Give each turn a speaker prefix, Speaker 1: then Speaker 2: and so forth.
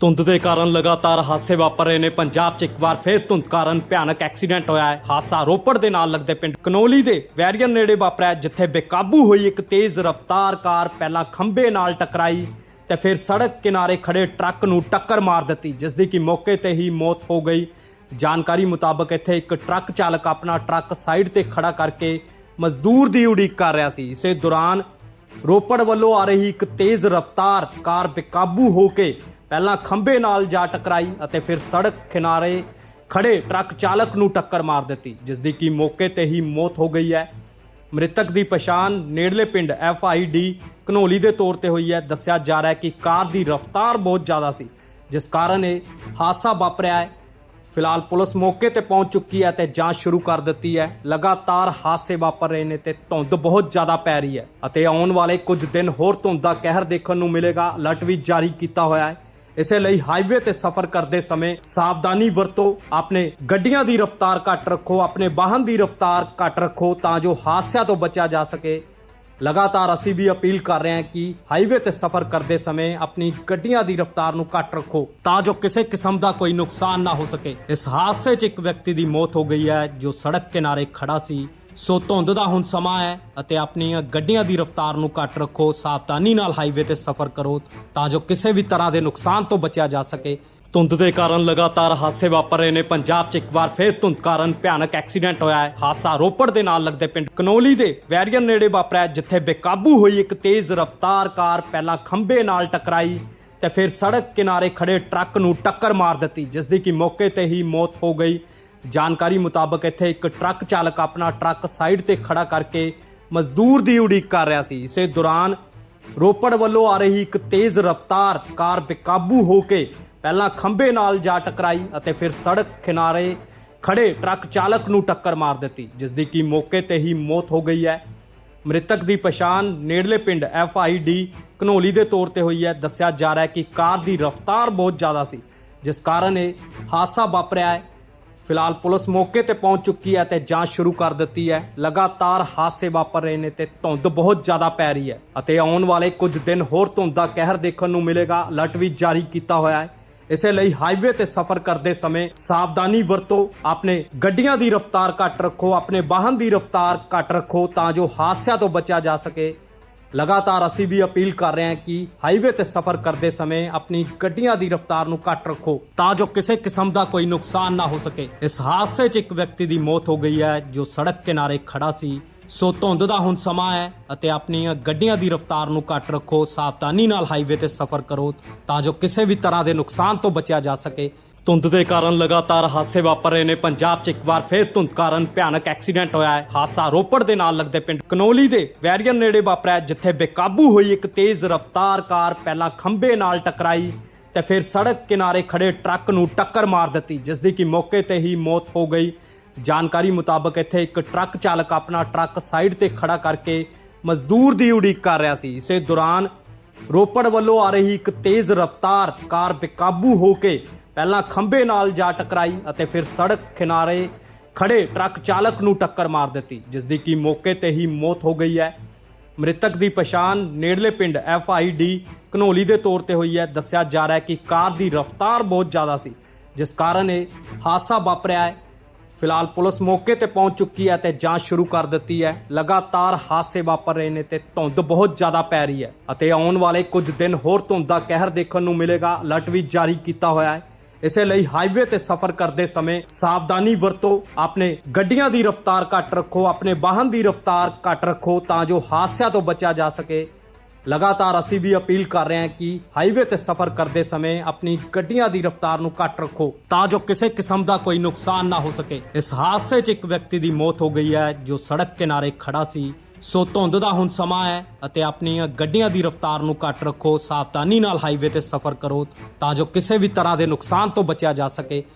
Speaker 1: ਧੁੰਦ ਦੇ ਕਾਰਨ ਲਗਾਤਾਰ ਹਾਦਸੇ ਵਾਪਰ ਰਹੇ ਨੇ। ਪੰਜਾਬ 'ਚ ਇੱਕ ਵਾਰ ਫਿਰ ਧੁੰਦ ਕਾਰਨ ਭਿਆਨਕ ਐਕਸੀਡੈਂਟ ਹੋਇਆ ਹੈ। ਹਾਦਸਾ ਰੋਪੜ ਦੇ ਨਾਲ ਲੱਗਦੇ ਪਿੰਡ ਕਨੋਲੀ ਦੇ ਵੈਰੀਅਨ ਨੇੜੇ ਵਾਪਰਿਆ ਜਿੱਥੇ ਬੇਕਾਬੂ ਹੋਈ ਇੱਕ ਤੇਜ਼ ਰਫ਼ਤਾਰ ਕਾਰ ਪਹਿਲਾਂ ਖੰਭੇ ਨਾਲ ਟਕਰਾਈ ਤੇ ਫਿਰ ਸੜਕ ਕਿਨਾਰੇ ਖੜੇ ਟਰੱਕ ਨੂੰ ਟੱਕਰ ਮਾਰ ਦਿੱਤੀ ਜਿਸ ਦੀ ਕਿ ਮੌਕੇ ਤੇ ਹੀ ਮੌਤ ਹੋ ਗਈ। ਜਾਣਕਾਰੀ ਮੁਤਾਬਕ ਇੱਥੇ ਇੱਕ ਟਰੱਕ ਚਾਲਕ ਆਪਣਾ ਟਰੱਕ ਸਾਈਡ ਤੇ ਖੜਾ ਕਰਕੇ ਮਜ਼ਦੂਰ ਦੀ ਉਡੀਕ ਕਰ ਰਿਹਾ ਸੀ। ਇਸੇ ਦੌਰਾਨ ਰੋਪੜ ਵੱਲੋਂ ਆ ਰਹੀ ਇੱਕ ਤੇਜ਼ ਰਫ਼ਤਾਰ ਕਾਰ ਬੇਕਾਬੂ ਹੋ ਕੇ ਪਹਿਲਾਂ ਖੰਭੇ ਨਾਲ ਜਾ ਟਕਰਾਈ ਅਤੇ ਫਿਰ ਸੜਕ ਕਿਨਾਰੇ ਖੜੇ ਟਰੱਕ ਚਾਲਕ ਨੂੰ ਟੱਕਰ ਮਾਰ ਦਿੱਤੀ, ਜਿਸ ਦੀ ਕਿ ਮੌਕੇ ਤੇ ਹੀ ਮੌਤ ਹੋ ਗਈ ਹੈ। ਮ੍ਰਿਤਕ ਦੀ ਪਛਾਣ ਨੇੜਲੇ ਪਿੰਡ ਐਫ ਆਈ ਡੀ ਘਨੋਲੀ ਦੇ ਤੌਰ ਤੇ ਹੋਈ ਹੈ। ਦੱਸਿਆ ਜਾ ਰਿਹਾ ਹੈ ਕਿ ਕਾਰ ਦੀ ਰਫ਼ਤਾਰ ਬਹੁਤ ਜ਼ਿਆਦਾ ਸੀ, ਜਿਸ ਕਾਰਨ ਇਹ ਹਾਦਸਾ ਵਾਪਰਿਆ ਹੈ। ਫਿਲਹਾਲ ਪੁਲਿਸ ਮੌਕੇ ਤੇ ਪਹੁੰਚ ਚੁੱਕੀ ਹੈ ਤੇ ਜਾਂਚ ਸ਼ੁਰੂ ਕਰ ਦਿੱਤੀ ਹੈ। ਲਗਾਤਾਰ ਹਾਦਸੇ ਵਾਪਰ ਰਹੇ ਨੇ ਤੇ ਧੁੰਦ ਬਹੁਤ ਜ਼ਿਆਦਾ ਪੈ ਰਹੀ ਹੈ ਅਤੇ ਆਉਣ ਵਾਲੇ ਕੁਝ ਦਿਨ ਹੋਰ ਧੁੰਦ ਦਾ ਕਹਿਰ ਦੇਖਣ ਨੂੰ ਮਿਲੇਗਾ। ਅਲਰਟ ਵੀ ਜਾਰੀ ਕੀਤਾ ਹੋਇਆ ਹੈ। ਇਸੇ ਲਈ ਹਾਈਵੇ ਤੇ ਸਫ਼ਰ ਕਰਦੇ ਸਮੇਂ ਸਾਵਧਾਨੀ ਵਰਤੋ, ਆਪਣੇ ਗੱਡੀਆਂ ਦੀ ਰਫ਼ਤਾਰ ਘੱਟ ਰੱਖੋ, ਆਪਣੇ ਵਾਹਨ ਦੀ ਰਫ਼ਤਾਰ ਘੱਟ ਰੱਖੋ ਤਾਂ ਜੋ ਹਾਦਸਿਆਂ ਤੋਂ ਬਚਿਆ ਜਾ ਸਕੇ। ਲਗਾਤਾਰ ਅਸੀਂ ਵੀ ਅਪੀਲ ਕਰ ਰਹੇ ਹਾਂ ਕਿ ਹਾਈਵੇ ਤੇ ਸਫ਼ਰ ਕਰਦੇ ਸਮੇਂ ਆਪਣੀ ਗੱਡੀਆਂ ਦੀ ਰਫ਼ਤਾਰ ਨੂੰ ਘੱਟ ਰੱਖੋ ਤਾਂ ਜੋ ਕਿਸੇ ਕਿਸਮ ਦਾ ਕੋਈ ਨੁਕਸਾਨ ਨਾ ਹੋ ਸਕੇ। ਇਸ ਹਾਦਸੇ 'ਚ ਇੱਕ ਵਿਅਕਤੀ ਦੀ ਮੌਤ ਹੋ ਗਈ ਹੈ ਜੋ ਸੜਕ ਕਿਨਾਰੇ ਖੜਾ ਸੀ। ਸੋ ਧੁੰਦ ਦਾ ਹੁਣ ਸਮਾਂ ਹੈ ਅਤੇ ਆਪਣੀਆਂ ਗੱਡੀਆਂ ਦੀ ਰਫ਼ਤਾਰ ਨੂੰ ਘੱਟ ਰੱਖੋ, ਸਾਵਧਾਨੀ ਨਾਲ ਹਾਈਵੇ ਤੇ ਸਫ਼ਰ ਕਰੋ ਤਾਂ ਜੋ ਕਿਸੇ ਵੀ ਤਰ੍ਹਾਂ ਦੇ ਨੁਕਸਾਨ ਤੋਂ ਬਚਿਆ ਜਾ ਸਕੇ। ਧੁੰਦ ਦੇ ਕਾਰਨ ਲਗਾਤਾਰ ਹਾਦਸੇ ਵਾਪਰ ਰਹੇ ਨੇ। ਪੰਜਾਬ 'ਚ ਇੱਕ ਵਾਰ ਫਿਰ ਧੁੰਦ ਕਾਰਨ ਭਿਆਨਕ ਐਕਸੀਡੈਂਟ ਹੋਇਆ ਹੈ। ਹਾਦਸਾ ਰੋਪੜ ਦੇ ਨਾਲ ਲੱਗਦੇ ਪਿੰਡ ਕਨੋਲੀ ਦੇ ਵੈਰੀਅਨ ਨੇੜੇ ਵਾਪਰਿਆ ਜਿੱਥੇ ਬੇਕਾਬੂ ਹੋਈ ਇੱਕ ਤੇਜ਼ ਰਫ਼ਤਾਰ ਕਾਰ ਪਹਿਲਾਂ ਖੰਭੇ ਨਾਲ ਟਕਰਾਈ ਤੇ ਫਿਰ ਸੜਕ ਕਿਨਾਰੇ ਖੜੇ ਟਰੱਕ ਨੂੰ ਟੱਕਰ ਮਾਰ ਦਿੱਤੀ, ਜਿਸ ਦੀ ਕਿ ਮੌਕੇ ਤੇ ਹੀ ਮੌਤ ਹੋ ਗਈ। ਜਾਣਕਾਰੀ ਮੁਤਾਬਕ ਇੱਥੇ ਇੱਕ ਟਰੱਕ ਚਾਲਕ ਆਪਣਾ ਟਰੱਕ ਸਾਈਡ ਤੇ ਖੜਾ ਕਰਕੇ ਮਜ਼ਦੂਰ ਦੀ ਉਡੀਕ ਕਰ ਰਿਹਾ ਸੀ ਇਸੇ ਦੌਰਾਨ ਰੋਪੜ ਵੱਲੋਂ ਆ ਰਹੀ ਇੱਕ ਤੇਜ਼ ਰਫ਼ਤਾਰ ਕਾਰ ਬੇਕਾਬੂ ਹੋ ਕੇ ਪਹਿਲਾਂ ਖੰਭੇ ਨਾਲ ਜਾ ਟਕਰਾਈ ਅਤੇ ਫਿਰ ਸੜਕ ਕਿਨਾਰੇ ਖੜੇ ਟਰੱਕ ਚਾਲਕ ਨੂੰ ਟੱਕਰ ਮਾਰ ਦਿੱਤੀ, ਜਿਸ ਦੀ ਕਿ ਮੌਕੇ ਤੇ ਹੀ ਮੌਤ ਹੋ ਗਈ ਹੈ। ਮ੍ਰਿਤਕ ਦੀ ਪਛਾਣ ਨੇੜਲੇ ਪਿੰਡ ਡੀ ਘਨੋਲੀ ਦੇ ਤੌਰ ਤੇ ਹੋਈ ਹੈ। ਦੱਸਿਆ ਜਾ ਰਿਹਾ ਹੈ ਕਿ ਕਾਰ ਦੀ ਰਫ਼ਤਾਰ ਬਹੁਤ ਜ਼ਿਆਦਾ ਸੀ, ਜਿਸ ਕਾਰਨ ਇਹ ਹਾਦਸਾ ਵਾਪਰਿਆ ਹੈ। ਫਿਲਹਾਲ ਪੁਲਿਸ ਮੌਕੇ ਤੇ ਪਹੁੰਚ ਚੁੱਕੀ ਹੈ ਤੇ ਜਾਂਚ ਸ਼ੁਰੂ ਕਰ ਦਿੱਤੀ ਹੈ। ਲਗਾਤਾਰ ਹਾਦਸੇ ਵਾਪਰ ਰਹੇ ਨੇ ਤੇ ਧੁੰਦ ਬਹੁਤ ਜ਼ਿਆਦਾ ਪੈ ਰਹੀ ਹੈ ਅਤੇ ਆਉਣ ਵਾਲੇ ਕੁਝ ਦਿਨ ਹੋਰ ਧੁੰਦ ਦਾ ਕਹਿਰ ਦੇਖਣ ਨੂੰ ਮਿਲੇਗਾ। ਅਲਰਟ ਵੀ ਜਾਰੀ ਕੀਤਾ ਹੋਇਆ ਹੈ। ਇਸੇ ਲਈ ਹਾਈਵੇ ਤੇ ਸਫ਼ਰ ਕਰਦੇ ਸਮੇਂ ਸਾਵਧਾਨੀ ਵਰਤੋ, ਆਪਣੇ ਗੱਡੀਆਂ ਦੀ ਰਫ਼ਤਾਰ ਘੱਟ ਰੱਖੋ, ਆਪਣੇ ਵਾਹਨ ਦੀ ਰਫ਼ਤਾਰ ਘੱਟ ਰੱਖੋ ਤਾਂ ਜੋ ਹਾਦਸਿਆਂ ਤੋਂ ਬਚਿਆ ਜਾ ਸਕੇ। ਲਗਾਤਾਰ ਅਸੀਂ ਵੀ ਅਪੀਲ ਕਰ ਰਹੇ ਹਾਂ ਕਿ ਹਾਈਵੇ ਤੇ ਸਫ਼ਰ ਕਰਦੇ ਸਮੇਂ ਆਪਣੀ ਗੱਡੀਆਂ ਦੀ ਰਫ਼ਤਾਰ ਨੂੰ ਘੱਟ ਰੱਖੋ, ਤਾਂ ਜੋ ਕਿਸੇ ਕਿਸਮ ਦਾ ਕੋਈ ਨੁਕਸਾਨ ਨਾ ਹੋ ਸਕੇ। ਇਸ ਹਾਦਸੇ 'ਚ ਇੱਕ ਵਿਅਕਤੀ ਦੀ ਮੌਤ ਹੋ ਗਈ ਹੈ, ਜੋ ਸੜਕ ਕਿਨਾਰੇ ਖੜਾ ਸੀ। ਸੋ ਧੁੰਦ ਦਾ ਹੁਣ ਸਮਾਂ ਹੈ ਅਤੇ ਆਪਣੀਆਂ ਗੱਡੀਆਂ ਦੀ ਰਫ਼ਤਾਰ ਨੂੰ ਘੱਟ ਰੱਖੋ, ਸਾਵਧਾਨੀ ਨਾਲ ਹਾਈਵੇ ਤੇ ਸਫ਼ਰ ਕਰੋ, ਤਾਂ ਜੋ ਕਿਸੇ ਵੀ ਤਰ੍ਹਾਂ ਦੇ ਨੁਕਸਾਨ ਤੋਂ ਬਚਿਆ ਜਾ ਸਕੇ। ਧੁੰਦ ਦੇ ਕਾਰਨ ਲਗਾਤਾਰ ਹਾਦਸੇ ਵਾਪਰ ਰਹੇ ਨੇ। ਪੰਜਾਬ 'ਚ ਇੱਕ ਵਾਰ ਫਿਰ ਧੁੰਦ ਕਾਰਨ ਭਿਆਨਕ ਐਕਸੀਡੈਂਟ ਹੋਇਆ ਹੈ। ਹਾਦਸਾ ਰੋਪੜ ਦੇ ਨਾਲ ਲੱਗਦੇ ਪਿੰਡ ਕਨੋਲੀ ਦੇ ਵੈਰੀਅਨ ਨੇੜੇ ਵਾਪਰਿਆ ਜਿੱਥੇ ਬੇਕਾਬੂ ਹੋਈ ਇੱਕ ਤੇਜ਼ ਰਫ਼ਤਾਰ ਕਾਰ ਪਹਿਲਾਂ ਖੰਭੇ ਨਾਲ ਟਕਰਾਈ ਤੇ ਫਿਰ ਸੜਕ ਕਿਨਾਰੇ ਖੜੇ ਟਰੱਕ ਨੂੰ ਟੱਕਰ ਮਾਰ ਦਿੱਤੀ, ਜਿਸ ਦੀ ਕਿ ਮੌਕੇ ਤੇ ਹੀ ਮੌਤ ਹੋ ਗਈ। ਜਾਣਕਾਰੀ ਮੁਤਾਬਕ ਇੱਥੇ ਇੱਕ ਟਰੱਕ ਚਾਲਕ ਆਪਣਾ ਟਰੱਕ ਸਾਈਡ ਤੇ ਖੜਾ ਕਰਕੇ ਮਜ਼ਦੂਰ ਦੀ ਉਡੀਕ ਕਰ ਰਿਹਾ ਸੀ। ਇਸੇ ਦੌਰਾਨ ਰੋਪੜ ਵੱਲੋਂ ਆ ਰਹੀ ਇੱਕ ਤੇਜ਼ ਰਫ਼ਤਾਰ ਕਾਰ ਬੇਕਾਬੂ ਹੋ ਕੇ ਪਹਿਲਾਂ ਖੰਭੇ ਨਾਲ ਜਾ ਟਕਰਾਈ ਅਤੇ ਫਿਰ ਸੜਕ ਕਿਨਾਰੇ ਖੜੇ ਟਰੱਕ ਚਾਲਕ ਨੂੰ ਟੱਕਰ ਮਾਰ ਦਿੱਤੀ ਜਿਸ ਦੀ ਕਿ ਮੌਕੇ ਤੇ ਹੀ ਮੌਤ ਹੋ ਗਈ ਹੈ। ਮ੍ਰਿਤਕ ਦੀ ਪਛਾਣ ਨੇੜਲੇ ਪਿੰਡ ਡੀ ਘਨੋਲੀ ਦੇ ਤੌਰ ਤੇ ਹੋਈ ਹੈ। ਦੱਸਿਆ ਜਾ ਰਿਹਾ ਹੈ ਕਿ ਕਾਰ ਦੀ ਰਫ਼ਤਾਰ ਬਹੁਤ ਜ਼ਿਆਦਾ ਸੀ, ਜਿਸ ਕਾਰਨ ਇਹ ਹਾਦਸਾ ਵਾਪਰਿਆ ਹੈ। ਫਿਲਹਾਲ ਪੁਲਿਸ ਮੌਕੇ ਤੇ ਪਹੁੰਚ ਚੁੱਕੀ ਹੈ ਤੇ ਜਾਂਚ ਸ਼ੁਰੂ ਕਰ ਦਿੱਤੀ ਹੈ। ਲਗਾਤਾਰ ਹਾਦਸੇ ਵਾਪਰ ਰਹੇ ਨੇ ਤੇ ਧੁੰਦ ਬਹੁਤ ਜ਼ਿਆਦਾ ਪੈ ਰਹੀ ਹੈ ਅਤੇ ਆਉਣ ਵਾਲੇ ਕੁਝ ਦਿਨ ਹੋਰ ਧੁੰਦ ਦਾ ਕਹਿਰ ਦੇਖਣ ਨੂੰ ਮਿਲੇਗਾ। ਅਲਰਟ ਵੀ ਜਾਰੀ ਕੀਤਾ ਹੋਇਆ ਹੈ। ਇਸੇ ਲਈ ਹਾਈਵੇ ਤੇ ਸਫ਼ਰ ਕਰਦੇ ਸਮੇਂ ਸਾਵਧਾਨੀ ਵਰਤੋ, ਆਪਣੇ ਗੱਡੀਆਂ ਦੀ ਰਫ਼ਤਾਰ ਘੱਟ ਰੱਖੋ, ਆਪਣੇ ਵਾਹਨ ਦੀ ਰਫ਼ਤਾਰ ਘੱਟ ਰੱਖੋ ਤਾਂ ਜੋ ਹਾਦਸਿਆਂ ਤੋਂ ਬਚਿਆ ਜਾ ਸਕੇ। ਲਗਾਤਾਰ ਅਸੀਂ ਵੀ ਅਪੀਲ ਕਰ ਰਹੇ ਹਾਂ ਕਿ ਹਾਈਵੇ ਤੇ ਸਫ਼ਰ ਕਰਦੇ ਸਮੇਂ ਆਪਣੀ ਗੱਡੀਆਂ ਦੀ ਰਫ਼ਤਾਰ ਨੂੰ ਘੱਟ ਰੱਖੋ ਤਾਂ ਜੋ ਕਿਸੇ ਕਿਸਮ ਦਾ ਕੋਈ ਨੁਕਸਾਨ ਨਾ ਹੋ ਸਕੇ। ਇਸ ਹਾਦਸੇ 'ਚ ਇੱਕ ਵਿਅਕਤੀ ਦੀ ਮੌਤ ਹੋ ਗਈ ਹੈ ਜੋ ਸੜਕ ਕਿਨਾਰੇ ਖੜਾ ਸੀ। ਸੋ ਧੁੰਦ ਦਾ ਹੁਣ ਸਮਾਂ ਹੈ ਅਤੇ ਆਪਣੀਆਂ ਗੱਡੀਆਂ ਦੀ ਰਫ਼ਤਾਰ ਨੂੰ ਘੱਟ ਰੱਖੋ, ਸਾਵਧਾਨੀ ਨਾਲ ਹਾਈਵੇ ਤੇ ਸਫ਼ਰ ਕਰੋ ਤਾਂ ਜੋ ਕਿਸੇ ਵੀ ਤਰ੍ਹਾਂ ਦੇ ਨੁਕਸਾਨ ਤੋਂ ਬਚਿਆ ਜਾ ਸਕੇ।